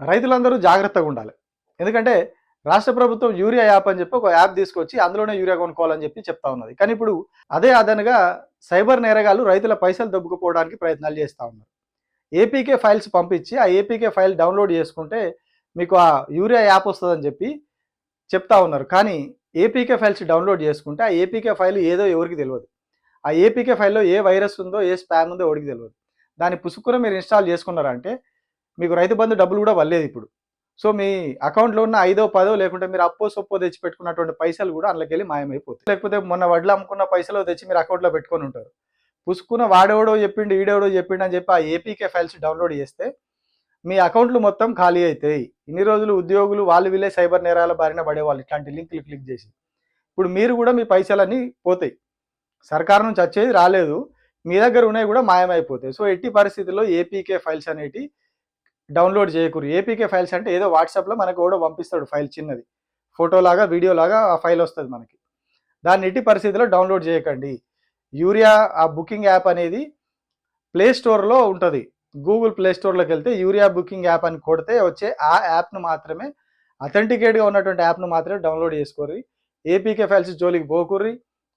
రైతులందరూ జాగ్రత్తగా ఉండాలి. ఎందుకంటే రాష్ట్ర ప్రభుత్వం యూరియా యాప్ అని చెప్పి ఒక యాప్ తీసుకొచ్చి అందులోనే యూరియా కొనుక్కోవాలని చెప్పి చెప్తా ఉన్నది. కానీ ఇప్పుడు అదే అదనగా సైబర్ నేరగాళ్ళు రైతుల పైసలు దొబ్బుకుపోవడానికి ప్రయత్నాలు చేస్తూ ఉన్నారు. ఏపీకే ఫైల్స్ పంపించి ఆ ఏపీకే ఫైల్ డౌన్లోడ్ చేసుకుంటే మీకు ఆ యూరియా యాప్ వస్తుందని చెప్పి చెప్తా ఉన్నారు. కానీ ఏపీకే ఫైల్స్ డౌన్లోడ్ చేసుకుంటే ఆ ఏపీకే ఫైల్ ఏదో ఎవరికి తెలియదు. ఆ ఏపీకే ఫైల్లో ఏ వైరస్ ఉందో ఏ స్పామ్ ఉందో ఎవరికి తెలియదు. దాన్ని పుసుక్కున మీరు ఇన్స్టాల్ చేసుకున్నారంటే మీకు రైతు బంధు డబ్బులు కూడా వల్లేదు ఇప్పుడు. సో మీ అకౌంట్లో ఉన్న ఐదో పదో లేకుంటే మీరు అప్పో సొప్పో తెచ్చి పెట్టుకున్నటువంటి పైసలు కూడా అందులోకి మాయమైపోతాయి. లేకపోతే మొన్న వడ్లు అమ్ముకున్న పైసలు తెచ్చి మీరు అకౌంట్లో పెట్టుకొని ఉంటారు. పుసుకున్న వాడెవడో చెప్పిండు ఈడెవడో చెప్పిండు అని చెప్పి ఆ ఏపీకే ఫైల్స్ డౌన్లోడ్ చేస్తే మీ అకౌంట్లు మొత్తం ఖాళీ అవుతాయి ఇన్ని రోజులు ఉద్యోగులు వాళ్ళు వీళ్ళే సైబర్ నేరాల బారిన పడేవాళ్ళు. ఇట్లాంటి లింకులు క్లిక్ చేసి. ఇప్పుడు మీరు కూడా మీ పైసలన్నీ పోతాయి. సర్కారు నుంచి వచ్చేది రాలేదు. మీ దగ్గర ఉన్నాయి కూడా మాయమైపోతాయి. సో ఎట్టి పరిస్థితుల్లో ఏపీకే ఫైల్స్ అనేటి డౌన్లోడ్ చేయకూరు ఏపీకే ఫైల్స్ అంటే ఏదో వాట్సాప్లో మనకు కూడా పంపిస్తాడు ఫైల్ చిన్నది. ఫోటోలాగా వీడియోలాగా ఆ ఫైల్ వస్తుంది మనకి. దాన్ని ఎట్టి పరిస్థితిలో డౌన్లోడ్ చేయకండి. యూరియా ఆ బుకింగ్ యాప్ అనేది ప్లే స్టోర్లో ఉంటుంది. గూగుల్ ప్లే స్టోర్లోకి వెళ్తే యూరియా బుకింగ్ యాప్ అని కొడితే వచ్చే ఆ యాప్ను మాత్రమే అథెంటికేట్గా ఉన్నటువంటి యాప్ను మాత్రమే డౌన్లోడ్ చేసుకోర్రి. ఏపీకే ఫైల్స్ జోలికి పోకుర్రి.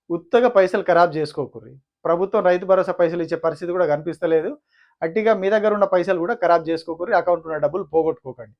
ఉత్తగా పైసలు ఖరాబ్ చేసుకోకుర్రి. ప్రభుత్వం రైతు భరోసా పైసలు ఇచ్చే పరిస్థితి కూడా కనిపిస్తలేదు. అట్టిగా మీ దగ్గర ఉన్న పైసలు కూడా ఖరాబ్ చేసుకోకుర్రి అకౌంట్ ఉన్న డబ్బులు పోగొట్టుకోకండి.